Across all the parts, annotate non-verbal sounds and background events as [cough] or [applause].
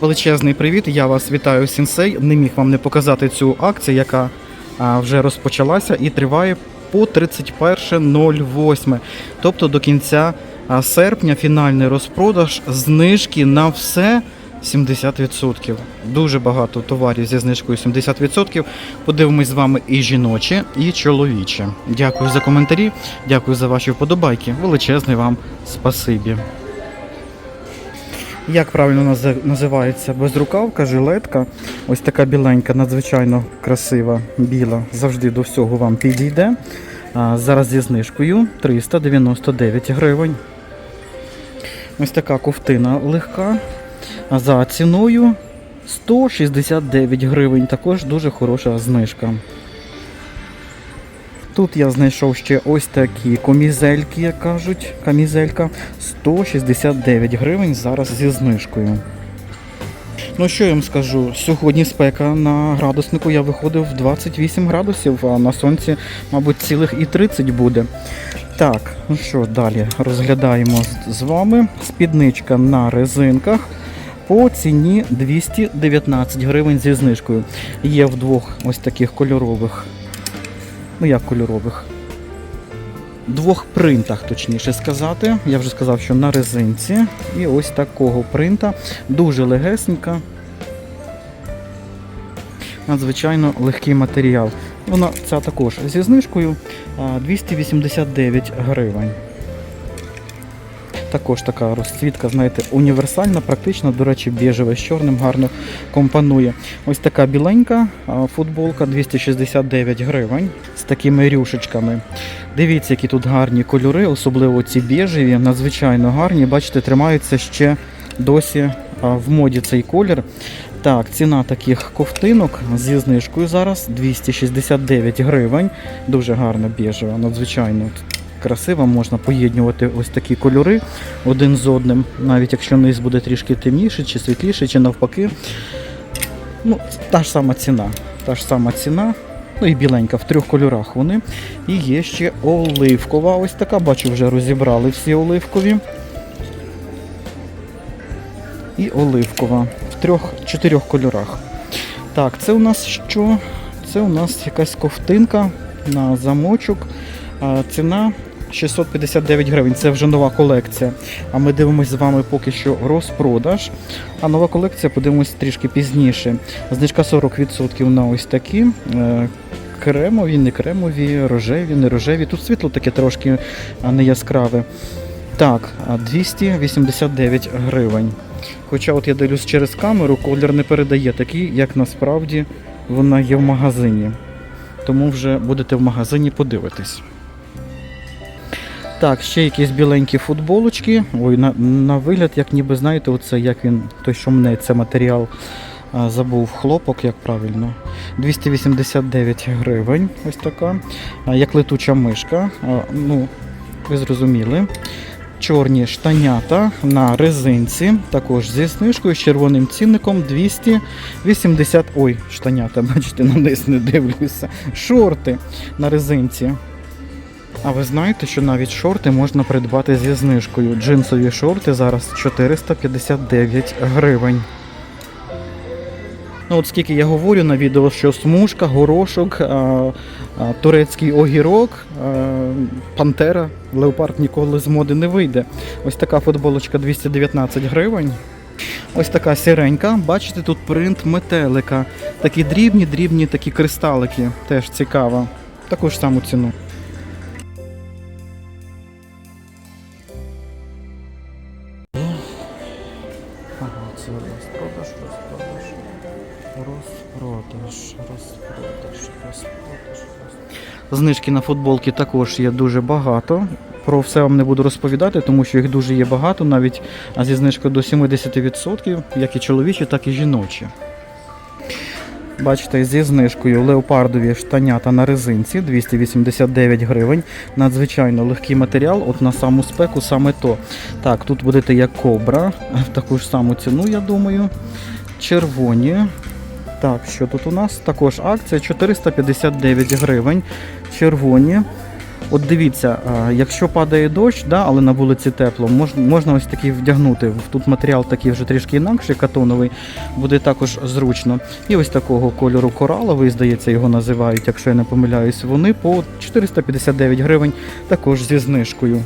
Величезний привіт! Я вас вітаю, Сінсей. Не міг вам не показати цю акцію, яка вже розпочалася і триває по 31.08. Тобто до кінця серпня фінальний розпродаж знижки на все 70%. Дуже багато товарів зі знижкою 70%. Подивимось з вами і жіночі, і чоловічі. Дякую за коментарі, дякую за ваші вподобайки. Величезне вам спасибі. Як правильно називається безрукавка, жилетка. Ось така біленька, надзвичайно красива, біла. Завжди до всього вам підійде. А, зараз зі знижкою 399 гривень. Ось така ковтина легка. А за ціною 169 гривень. Також дуже хороша знижка. Тут я знайшов ще ось такі комізельки, як кажуть, камізелька 169 гривень зараз зі знижкою. Ну що я вам скажу? Сьогодні спека на градуснику я виходив в 28 градусів, а на сонці, мабуть, цілих і 30 буде. Так, ну що, далі розглядаємо з- вами. Спідничка на резинках по ціні 219 гривень зі знижкою. Є в двох ось таких кольорових ну як кольорових. Двох принтах, точніше сказати. Я вже сказав, що на резинці. І ось такого принта. Дуже легесенька. Надзвичайно легкий матеріал. Вона ця також зі знижкою 289 гривень. Також така розцвітка, знаєте, універсальна, практично, до речі, біжеве з чорним гарно компонує. Ось така біленька футболка 269 гривень з такими рюшечками. Дивіться, які тут гарні кольори, особливо ці біжеві, надзвичайно гарні. Бачите, тримаються ще досі в моді цей колір. Так, ціна таких ковтинок зі знижкою зараз 269 гривень. Дуже гарна біжева, надзвичайно красива. Можна поєднувати ось такі кольори один з одним, навіть якщо низ буде трішки темніший, чи світліший, чи навпаки. Ну, та ж сама ціна. Та ж сама ціна. Ну і біленька в трьох кольорах вони. І є ще оливкова. Ось така, бачу, вже розібрали всі оливкові. І оливкова в трьох-чотирьох кольорах. Так, це у нас що? Це у нас якась ковтинка на замочок. Ціна 659 гривень. Це вже нова колекція. А ми дивимося з вами поки що розпродаж. А нова колекція подивимось трішки пізніше. Знижка 40% на ось такі. е, Кремові, не кремові, рожеві, не рожеві. Тут світло таке трошки не яскраве. Так, 289 гривень. Хоча от я дивлюсь через камеру, колір не передає такий, як насправді вона є в магазині. Тому вже будете в магазині подивитись. Так, ще якісь біленькі футболочки. Ой, на, на вигляд, як ніби знаєте, оце як він, той, що мнеться матеріал, а, забув хлопок, як правильно. 289 гривень. Ось така. А, як летуча мишка. А, ну, ви зрозуміли. Чорні штанята на резинці, також зі знижкою, з червоним цінником 280. Ой, штанята, [laughs] бачите, на низ не дивлюся. Шорти на резинці. А ви знаєте, що навіть шорти можна придбати зі знижкою. Джинсові шорти зараз 459 гривень. Ну, от скільки я говорю на відео, що смужка, горошок, турецький огірок, пантера, леопард ніколи з моди не вийде. Ось така футболочка 219 гривень. Ось така сіренька. Бачите, тут принт метелика. Такі дрібні, дрібні такі кристалики. Теж цікаво. Таку ж саму ціну. Знижки на футболки також є дуже багато. Про все вам не буду розповідати, тому що їх дуже є багато, навіть зі знижкою до 70%, як і чоловічі, так і жіночі. Бачите, зі знижкою леопардові штанята на резинці 289 гривень. Надзвичайно легкий матеріал, от на саму спеку саме то. Так, тут будете як кобра, [laughs] таку ж саму ціну, я думаю. Червоні. Так, що тут у нас? Також акція 459 гривень. Червоні. От дивіться, якщо падає дощ, да, але на вулиці тепло, мож, можна ось такий вдягнути. Тут матеріал такий вже трішки інакший, катоновий, буде також зручно. І ось такого кольору кораловий, здається, його називають, якщо я не помиляюсь, вони по 459 гривень також зі знижкою.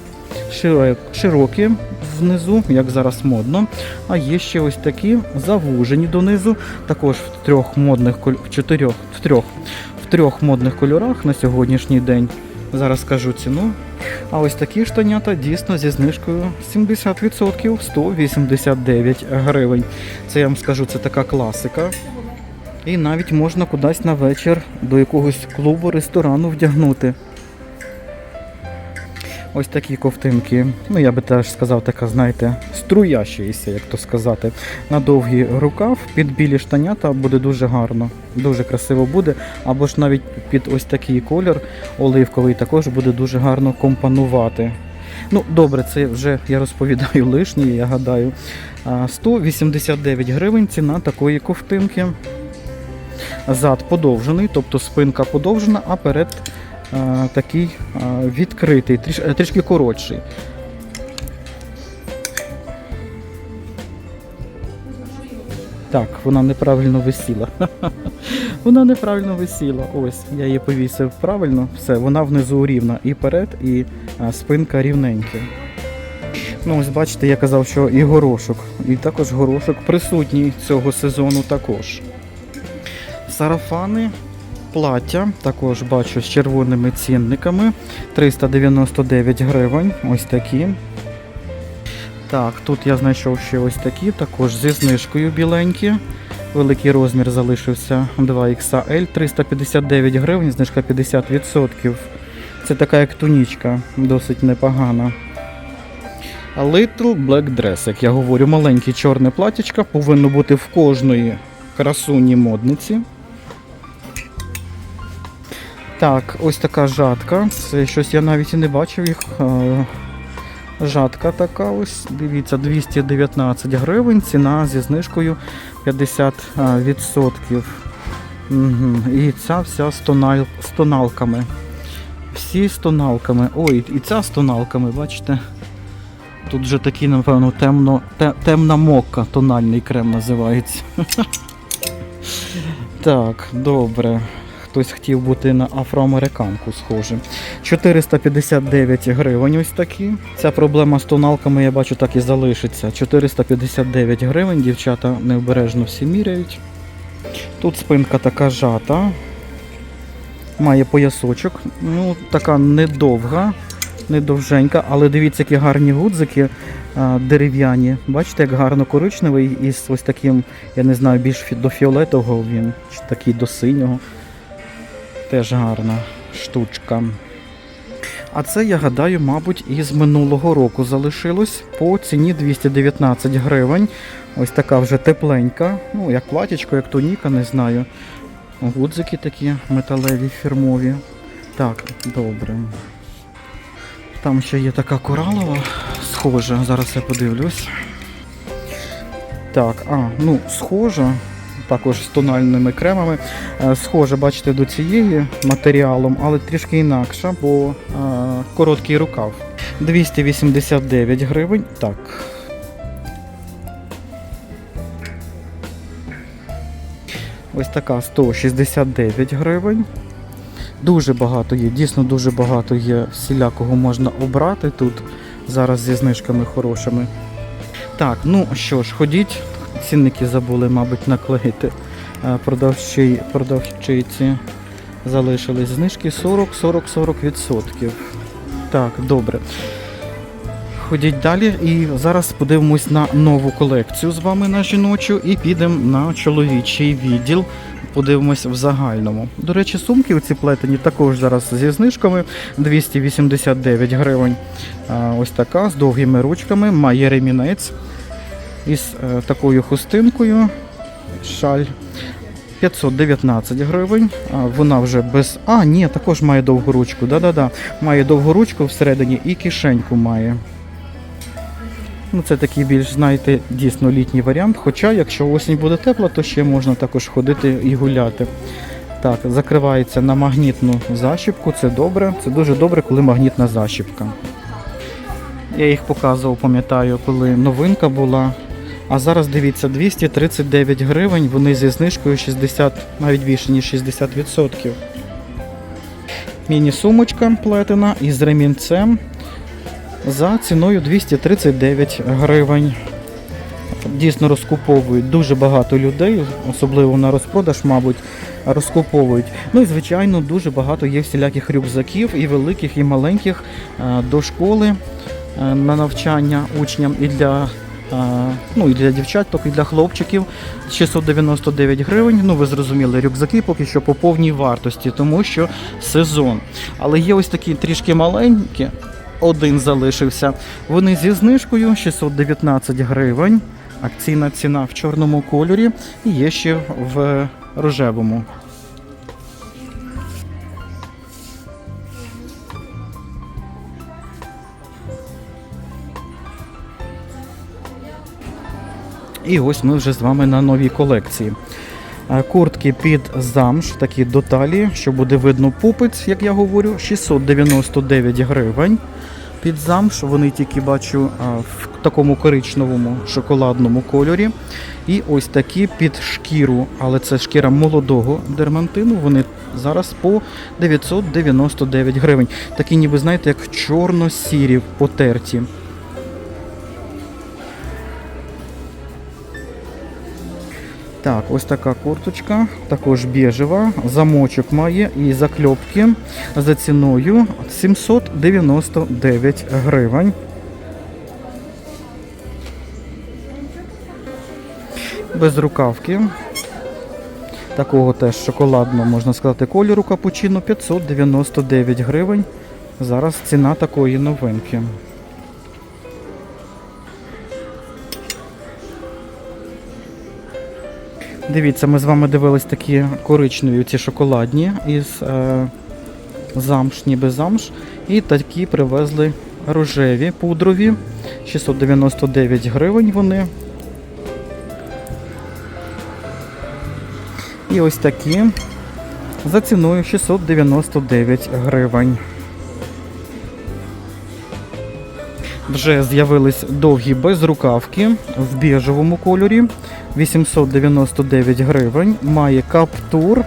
Широкі внизу, як зараз модно. А є ще ось такі завужені донизу, також в трьох модних в чотирьох, в трьох, в трьох модних кольорах на сьогоднішній день. Зараз скажу ціну. А ось такі штанята дійсно зі знижкою 70%, 189 гривень. Це я вам скажу, це така класика. І навіть можна кудись на вечір до якогось клубу, ресторану вдягнути. Ось такі ковтинки. Ну, я би теж сказав, така, знаєте, струящаяся, як то сказати. На довгий рукав під білі штанята буде дуже гарно, дуже красиво буде. Або ж навіть під ось такий колір оливковий також буде дуже гарно компонувати. Ну, добре, це вже я розповідаю лишнє, я гадаю. 189 гривень ціна такої ковтинки. Зад подовжений, тобто спинка подовжена, а перед такий відкритий, тріш, е, трішки коротший. Так, вона неправильно висіла. [laughs] вона неправильно висіла. Ось, я її повісив правильно. Все, вона внизу рівна і перед, і спинка рівненькі. Ну, ось бачите, я казав, що і горошок. І також горошок присутній цього сезону також. Сарафани, плаття, також бачу з червоними цінниками. 399 гривень. Ось такі. Так, тут я знайшов ще ось такі, також зі знижкою біленькі. Великий розмір залишився 2XL, 359 гривень, знижка 50%. Це така як тунічка, досить непогана. Little Black Dress, як я говорю, маленьке чорне платічка повинно бути в кожної красуні модниці. Так, ось така жатка. Це щось я навіть і не бачив їх. Е, Жатка така ось, дивіться, 219 гривень, ціна зі знижкою 50%. Угу. І ця вся з тонал, з тоналками. Всі з тоналками. Ой, і ця з тоналками, бачите? Тут вже такий, напевно, темно, темна мокка, тональний крем називається. [laughs] Так, добре. Хтось хотів бути на афроамериканку схоже. 459 гривень ось такі. Ця проблема з тоналками, я бачу, так і залишиться. 459 гривень, дівчата необережно всі міряють. Тут спинка така жата. Має поясочок. Ну, така недовга, недовженька, але дивіться, які гарні гудзики а, дерев'яні. Бачите, як гарно коричневий із ось таким, я не знаю, більш до фіолетового він, чи такий до синього. Теж гарна штучка. А це, я гадаю, мабуть, із минулого року залишилось по ціні 219 гривень. Ось така вже тепленька. Ну, як платічко, як туніка, не знаю. Гудзики такі металеві, фірмові. Так, добре. Там ще є така коралова, схожа, зараз я подивлюсь. Так, а, ну, схожа, також з тональними кремами. Е, Схожа, бачите, до цієї матеріалом, але трішки інакша, бо е, короткий рукав. 289 гривень. Так. Ось така 169 гривень. Дуже багато є, дійсно дуже багато є всілякого можна обрати тут. Зараз зі знижками хорошими. Так, ну що ж, ходіть. Цінники забули, мабуть, наклеїти. Продавчі, продавчиці залишились знижки 40-40-40%. Так, добре. Ходіть далі і зараз подивимось на нову колекцію з вами на жіночу і підемо на чоловічий відділ. Подивимось в загальному. До речі, сумки оці плетені також зараз зі знижками 289 гривень. Ось така з довгими ручками, має ремінець із е, такою хустинкою. Шаль 519 гривень. Вона вже без. А, ні, також має довгу ручку. Да-да-да. Має довгу ручку всередині і кишеньку має. Ну, це такий більш, знаєте, дійсно літній варіант. Хоча, якщо осінь буде тепла, то ще можна також ходити і гуляти. Так, закривається на магнітну защіпку, це добре. Це дуже добре, коли магнітна защіпка. Я їх показував, пам'ятаю, коли новинка була. А зараз дивіться, 239 гривень, вони зі знижкою 60, навіть більше, ніж 60%. Міні-сумочка плетена із ремінцем за ціною 239 гривень. Дійсно розкуповують дуже багато людей, особливо на розпродаж, мабуть, розкуповують. Ну і звичайно, дуже багато є всіляких рюкзаків, і великих, і маленьких е, до школи е, на навчання учням і для. Ну, і для дівчаток, і для хлопчиків 699 гривень. Ну, ви зрозуміли, рюкзаки поки що по повній вартості, тому що сезон. Але є ось такі трішки маленькі, один залишився. Вони зі знижкою 619 гривень. Акційна ціна в чорному кольорі і є ще в рожевому. І ось ми вже з вами на новій колекції. Куртки під замш, такі до талії, що буде видно пупець, як я говорю, 699 гривень. Під замш вони тільки бачу в такому коричневому шоколадному кольорі. І ось такі під шкіру, але це шкіра молодого дермантину. Вони зараз по 999 гривень. Такі, ніби знаєте, як чорно-сірі потерті. Так, ось така курточка, також біжева, замочок має і закльопки за ціною 799 гривень. Без рукавки. Такого теж шоколадного, можна сказати, кольору капучино 599 гривень. Зараз ціна такої новинки. Дивіться, ми з вами дивились такі коричневі ці шоколадні із е, замш, ніби замш. І такі привезли рожеві пудрові. 699 гривень вони. І ось такі за ціною 699 гривень. Вже з'явились довгі безрукавки в біжевому кольорі. 899 гривень. Має каптур.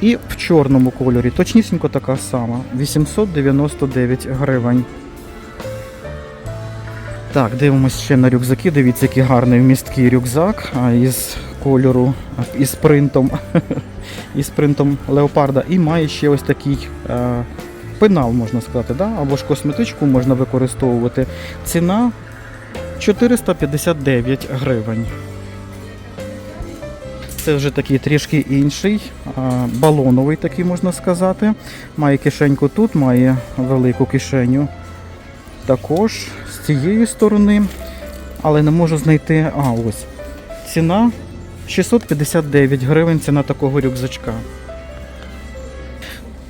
І в чорному кольорі. Точнісінько така сама. 899 гривень. Так, дивимося ще на рюкзаки. Дивіться, який гарний вмісткий рюкзак із кольору, із принтом, [laughs] із принтом леопарда. І має ще ось такий е, пенал, можна сказати, да? або ж косметичку можна використовувати. Ціна 459 гривень. Це вже такий трішки інший, балоновий такий можна сказати. Має кишеньку тут, має велику кишеню. Також з цієї сторони, але не можу знайти. А, ось. Ціна 659 гривень, ціна такого рюкзачка.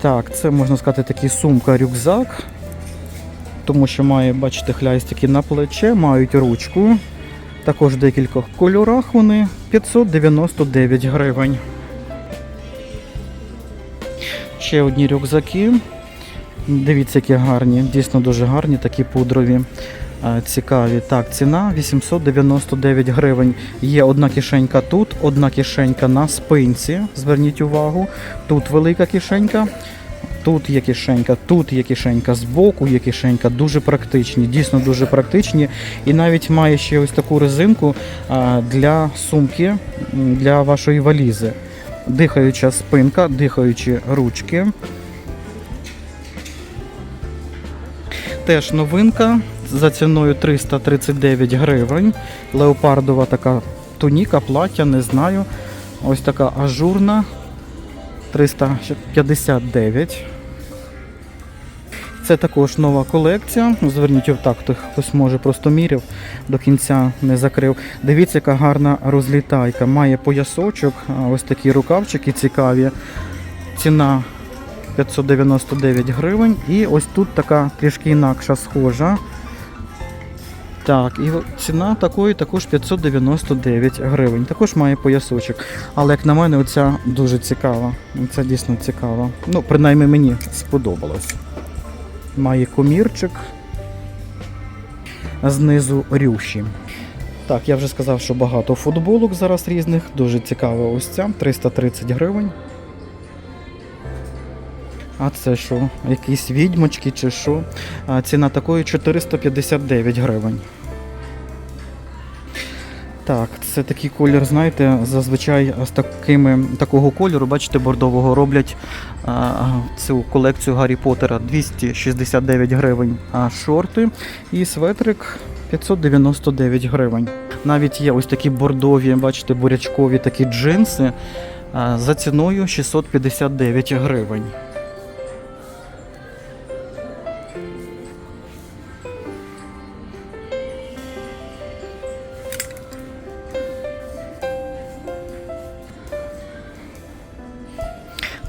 Так, це можна сказати такий сумка-рюкзак тому що має, бачите, хлястики на плече, мають ручку. Також в декількох кольорах вони 599 гривень. Ще одні рюкзаки. Дивіться, які гарні, дійсно дуже гарні, такі пудрові. Цікаві. Так, ціна 899 гривень. Є одна кишенька тут, одна кишенька на спинці. Зверніть увагу. Тут велика кишенька, Тут є кишенька, тут є кишенька, збоку є кишенька, дуже практичні, дійсно дуже практичні. І навіть має ще ось таку резинку для сумки, для вашої валізи. Дихаюча спинка, дихаючі ручки. Теж новинка за ціною 339 гривень. Леопардова така туніка, плаття, не знаю. Ось така ажурна. 359. Це також нова колекція. Зверніть так, хто хтось може просто міряв, до кінця не закрив. Дивіться, яка гарна розлітайка. Має поясочок, ось такі рукавчики цікаві. Ціна 599 гривень. І ось тут така трішки інакша схожа. Так, і ціна такої також 599 гривень. Також має поясочок. Але як на мене, оця дуже цікава. Це дійсно цікава. Ну, принаймні мені сподобалось. Має комірчик. Знизу рюші. Так, я вже сказав, що багато футболок зараз різних. Дуже цікава ось ця 330 гривень. А це що? Якісь відьмочки чи що? А ціна такої 459 гривень. Так, це такий колір, знаєте, зазвичай з такими, такого кольору, бачите, бордового роблять а, цю колекцію Гаррі Поттера 269 гривень а, шорти і светрик 599 гривень. Навіть є ось такі бордові, бачите, бурячкові такі джинси а, за ціною 659 гривень.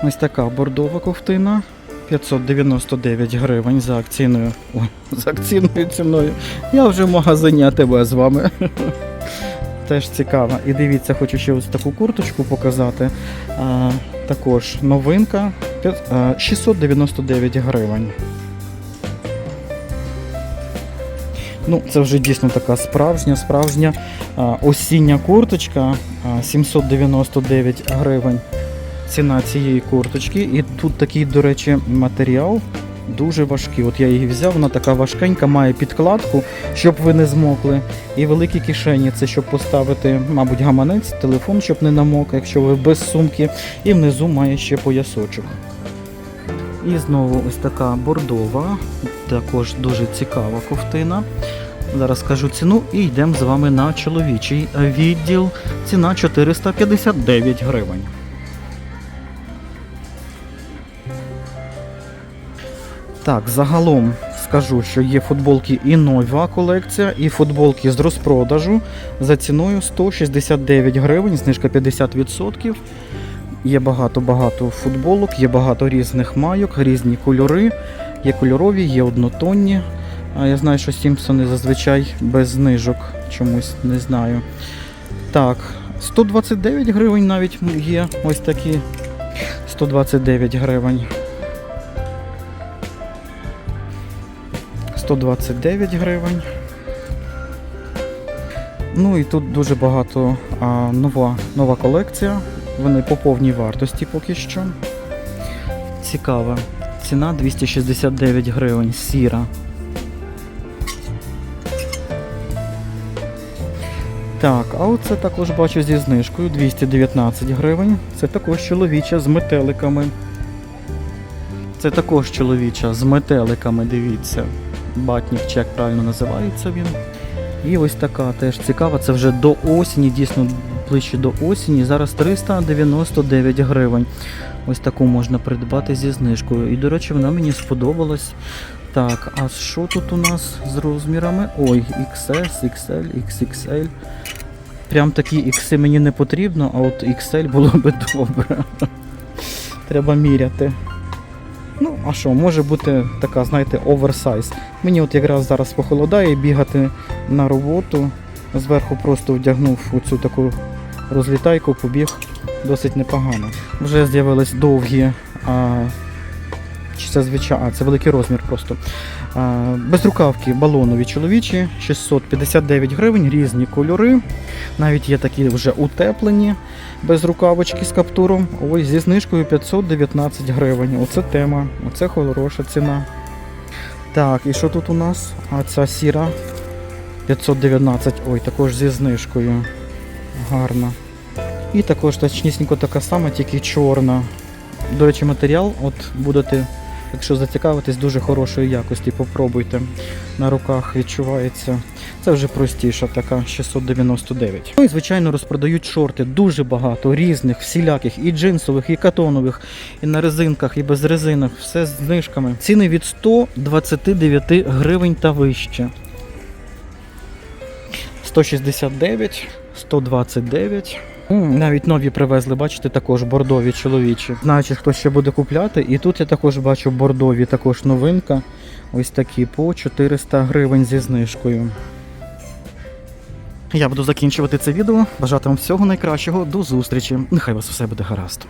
Ось така бордова ковтина. 599 гривень за акційною. Ой, за акційною ціною. Я вже в магазині АТБ з вами. [laughs] Теж цікаво. І дивіться, хочу ще ось таку курточку показати. А, також новинка п'ят- а, 699 гривень. Ну, це вже дійсно така справжня, справжня а, осіння курточка а, 799 гривень ціна цієї курточки. І тут такий, до речі, матеріал дуже важкий. От я її взяв, вона така важкенька, має підкладку, щоб ви не змокли. І великі кишені це щоб поставити, мабуть, гаманець, телефон, щоб не намок, якщо ви без сумки. І внизу має ще поясочок. І знову ось така бордова, також дуже цікава ковтина. Зараз скажу ціну і йдемо з вами на чоловічий відділ. Ціна 459 гривень. Так, загалом скажу, що є футболки і нова колекція, і футболки з розпродажу за ціною 169 гривень, знижка 50%. Є багато-багато футболок, є багато різних майок, різні кольори. Є кольорові, є однотонні. Я знаю, що Сімпсони зазвичай без знижок чомусь не знаю. Так, 129 гривень навіть є ось такі. 129 гривень. 129 гривень. Ну і тут дуже багато а, нова, нова колекція. Вони по повній вартості поки що. Цікава. Ціна 269 гривень, сіра. Так, а оце також бачу зі знижкою 219 гривень. Це також чоловіча з метеликами. Це також чоловіча з метеликами, дивіться. Батнік чек правильно називається він. І ось така теж цікава. Це вже до осені, дійсно ближче до осені. Зараз 399 гривень. Ось таку можна придбати зі знижкою. І, до речі, вона мені сподобалась. Так, а що тут у нас з розмірами? Ой, XS, XL, XXL. Прям такі ікси мені не потрібно, а от XL було би [laughs] добре. Треба міряти. Ну, а що, може бути така, знаєте, оверсайз. Мені от якраз зараз похолодає бігати на роботу. Зверху просто вдягнув оцю таку розлітайку, побіг досить непогано. Вже з'явились довгі. А, чи це звичайно, це великий розмір просто. Безрукавки балонові чоловічі, 659 гривень, різні кольори. Навіть є такі вже утеплені без рукавочки з каптуром. Ось зі знижкою 519 гривень. Оце тема, оце хороша ціна. Так, і що тут у нас? А ця сіра 519, ой, також зі знижкою. Гарна. І також точнісінько така сама, тільки чорна. До речі, матеріал, от будете, якщо зацікавитись, дуже хорошої якості, попробуйте. На руках відчувається. Це вже простіша така 699. Ну і звичайно розпродають шорти дуже багато, різних, всіляких, і джинсових, і катонових, і на резинках, і без резинок, все з знижками. Ціни від 129 гривень та вище. 169, 129. Навіть нові привезли, бачите, також бордові чоловічі. Знаючи, хто ще буде купляти. І тут я також бачу бордові, також новинка. Ось такі по 400 гривень зі знижкою. Я буду закінчувати це відео. Бажати вам всього найкращого. До зустрічі. Нехай вас все буде гаразд.